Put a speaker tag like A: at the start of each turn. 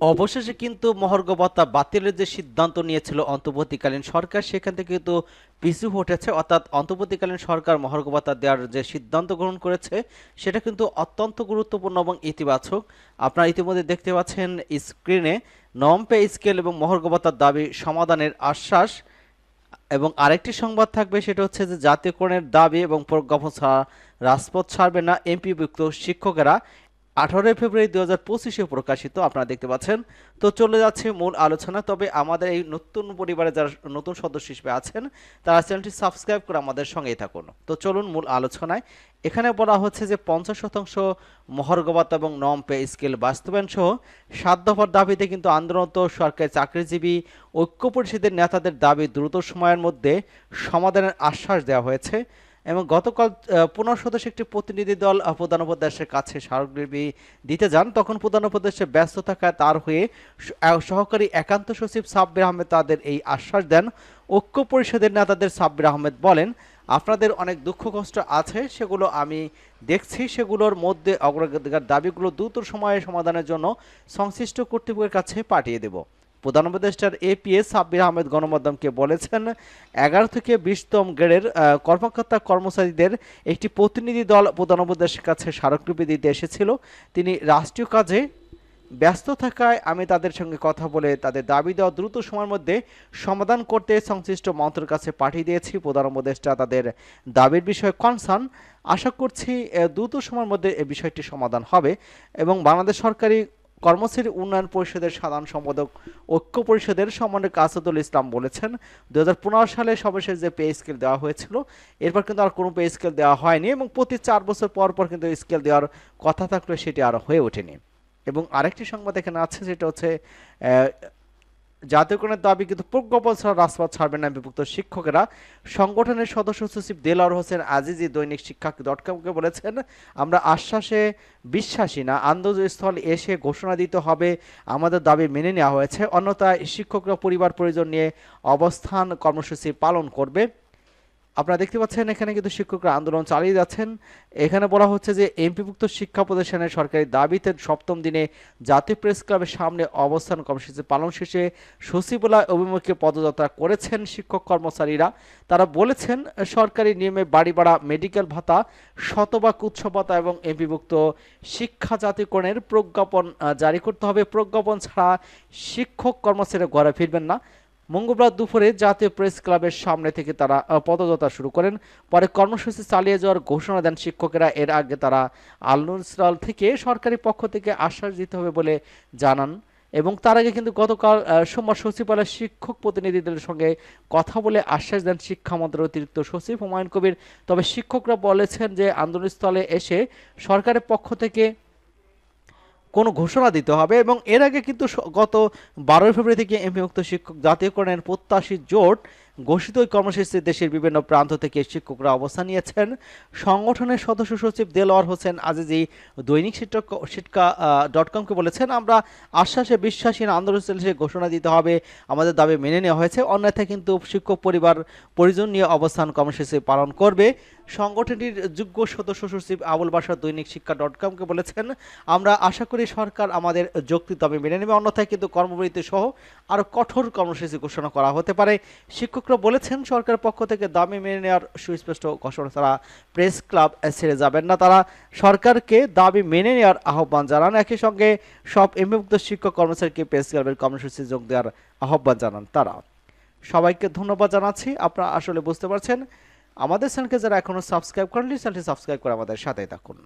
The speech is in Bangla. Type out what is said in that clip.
A: অবশেষে কিন্তু মহার্ঘ ভাতা বাতিলের যে সিদ্ধান্ত নিয়েছিল অন্তর্বর্তীকালীন সরকার, সেখান থেকে কিন্তু পিছু হটেছে। অর্থাৎ অন্তর্বর্তীকালীন সরকার মহার্ঘ ভাতা দেওয়ার যে সিদ্ধান্ত গ্রহণ করেছে, সেটা কিন্তু অত্যন্ত গুরুত্বপূর্ণ এবং ইতিবাচক। আপনারা ইতিমধ্যে দেখতে পাচ্ছেন স্ক্রিনে নম পে স্কেল এবং মহার্ঘ ভাতার দাবি সমাধানের আশ্বাস। এবং আরেকটি সংবাদ থাকবে, সেটা হচ্ছে যে জাতীয়করণের দাবি এবং প্রজ্ঞাপন ছাড়া রাজপথ ছাড়বে না এমপিভুক্ত শিক্ষকেরা। আঠারোই ফেব্রুয়ারি দু হাজার পঁচিশে প্রকাশিত, আপনারা দেখতে পাচ্ছেন। তো চলে যাচ্ছে মূল আলোচনা, তবে আমাদের এই নতুন পরিবারে যারা নতুন সদস্য হিসেবে আছেন, তারা চ্যানেলটি সাবস্ক্রাইব করে আমাদের সঙ্গেই থাকুন। তো চলুন মূল আলোচনায়। এখানে বলা হচ্ছে যে, পঞ্চাশ শতাংশ মহর্গবত এবং নম পে স্কেল বাস্তবায়ন সহ সাত দফার দাবিতে কিন্তু আন্দোলনত সরকারি চাকরিজীবী ঐক্য পরিষদের নেতাদের দাবি দ্রুত সময়ের মধ্যে সমাধানের আশ্বাস দেওয়া হয়েছে। এবং গতকাল পনেরো সদস্য একটি প্রতিনিধি দল প্রধান উপদেশের কাছে স্মারকলিপি দিতে যান। তখন প্রধান উপদেশে ব্যস্ত থাকায় তার হয়ে সহকারী একান্ত সচিব সাব্বির আহমেদ তাদের এই আশ্বাস দেন। ঐক্য পরিষদের নেতাদের সাব্বির আহমেদ বলেন, আপনাদের অনেক দুঃখ কষ্ট আছে, সেগুলো আমি দেখছি। সেগুলোর মধ্যে অগ্রাধিকার দাবিগুলো দ্রুত সময়ে সমাধানের জন্য সংশ্লিষ্ট কর্তৃপক্ষের কাছে পাঠিয়ে দেব। প্রধান উপদেষ্টার এপিএস সাব্বির আহমেদ গণমাধ্যমকে বলেছেন, এগারো থেকে বিশতম গ্রেডের কর্মকর্তা কর্মচারীদের একটি প্রতিনিধি দল প্রধান উপদেষ্টার কাছে স্মারকলিপি দিতে এসেছিল। তিনি রাষ্ট্রীয় কাজে ব্যস্ত থাকায় আমি তাদের সঙ্গে কথা বলে তাদের দাবি দেওয়া দ্রুত সময়ের মধ্যে সমাধান করতে সংশ্লিষ্ট মন্ত্রের কাছে পাঠিয়ে দিয়েছি। প্রধান উপদেষ্টা তাদের দাবির বিষয়ে কনসার্ন আশা করছি দ্রুত সময়ের মধ্যে এ বিষয়টি সমাধান হবে এবং বাংলাদেশ সরকারি কর্মচারী উন্নয়ন পরিষদের সাধারণ সম্পাদক ঐক্য পরিষদের সম্মানিত কাসাদুল ইসলাম বলেছেন দু হাজার পনেরো সালে সর্বশেষ যে পে স্কেল দেওয়া হয়েছিল, এরপর কিন্তু আর কোনো পে স্কেল দেওয়া হয়নি এবং প্রতি চার বছর পর পর কিন্তু স্কেল দেওয়ার কথা থাকলে সেটি আর হয়ে ওঠেনি। এবং আরেকটি সংবাদ এখানে আছে যেটা হচ্ছে জাতীয়করণের দাবি, কিন্তু প্রজ্ঞাপন ছাড়া রাজপথ ছাড়বেন না বিভক্ত শিক্ষকেরা। সংগঠনের সদস্য সচিব দেলার হোসেন আজিজি দৈনিক শিক্ষা ডট কমকে বলেছেন, আমরা আশ্বাসে বিশ্বাসী না, আন্দোলনস্থল এসে ঘোষণা দিতে হবে, আমাদের দাবি মেনে নেওয়া হয়েছে। অন্যথায় শিক্ষকরা পরিবার পরিজন নিয়ে অবস্থান কর্মসূচি পালন করবে। আপনারা দেখতে পাচ্ছেন, এখানে কিন্তু শিক্ষকরা আন্দোলন চালিয়ে যাচ্ছেন। এখানে বলা হচ্ছে যে, এমপিভুক্ত শিক্ষা প্রতিষ্ঠানের সরকারি দাবিতে সপ্তম দিনে জাতীয় প্রেস ক্লাবের সামনে অবস্থান কর্মসূচি পালন শেষে সচিবালয় অভিমুখে পদযাত্রা করেছেন শিক্ষক কর্মচারীরা। তারা বলেছেন, সরকারি নিয়মে বাড়ি ভাড়া মেডিকেল ভাতা, শতভাগ উৎসব ভাতা এবং এমপিভুক্ত শিক্ষা জাতীয়করণের প্রজ্ঞাপন জারি করতে হবে। প্রজ্ঞাপন ছাড়া শিক্ষক কর্মচারীরা ঘরে ফিরবেন না। মঙ্গলবার দুপুরে জাতীয় প্রেস ক্লাবের সামনে থেকে তারা পদযাত্রা শুরু করেন। পরে কর্মসূচি চালিয়ে যাওয়ার ঘোষণা দেন শিক্ষকেরা। এর আগে তারা আলনুসরাল থেকে সরকারি পক্ষ থেকে আশ্বাস দিতে হবে বলে জানান এবং তার আগে কিন্তু গতকাল সোমবার সচিবালয়ের শিক্ষক প্রতিনিধিদের সঙ্গে কথা বলে আশ্বাস দেন শিক্ষা মন্ত্রণালয়ের অতিরিক্ত সচিব হুমায়ুন কবির। তবে শিক্ষকরা বলেছেন যে আন্দোলনস্থলে এসে সরকারের পক্ষ থেকে কোনো ঘোষণা দিতে হবে এবং এর আগে কিন্তু গত বারোই ফেব্রুয়ারি থেকে এমপিভুক্ত শিক্ষক জাতীয়করণের প্রত্যাশী জোট ঘোষিত ওই কর্মসূচিতে দেশের বিভিন্ন প্রান্ত থেকে শিক্ষকরা অবস্থান নিয়েছেন। সংগঠনের সদস্য সচিব দেলোয়ার হোসেন আজিজি দৈনিক শিক্ষক শিক্ষা ডট কমকে বলেছেন, আমরা আশ্বাসে বিশ্বাসীন আন্দোলন চলছে, ঘোষণা দিতে হবে। আমাদের দাবি মেনে নেওয়া হয়েছে। অন্যথায় কিন্তু শিক্ষক পরিবার, পরিজন নিয়ে অবস্থান কর্মসূচি পালন করবে। সংগঠনটির যোগ্য সদস্য সচিব আবুল বাসার দৈনিক শিক্ষা ডট কমকে বলেছেন, আমরা আশা করি সরকার আমাদের যৌক্তিক দাবি মেনে নেবে। অন্যথায় কিন্তু কর্মবিরতি সহ আরও কঠোর কর্মসূচি ঘোষণা করা হতে পারে। শিক্ষকরা বলেছেন সরকারের পক্ষ থেকে দাবি মেনে নেওয়ার সুস্পষ্ট ঘোষণা ছাড়া প্রেস ক্লাব ছেড়ে যাবেন না। তারা সরকারকে দাবি মেনে নেওয়ার আহ্বান জানান। একই সঙ্গে সব এমপিভুক্ত শিক্ষক কর্মচারীকে প্রেস ক্লাবের কর্মসূচি যোগ দেওয়ার আহ্বান জানান তারা। সবাইকে ধন্যবাদ জানাচ্ছি। আপনারা আসলে বুঝতে পারছেন, আমাদের চ্যানেলকে যারা এখনও সাবস্ক্রাইব করেননি, চ্যানেলটি সাবস্ক্রাইব করে আমাদের সাথেই থাকুন।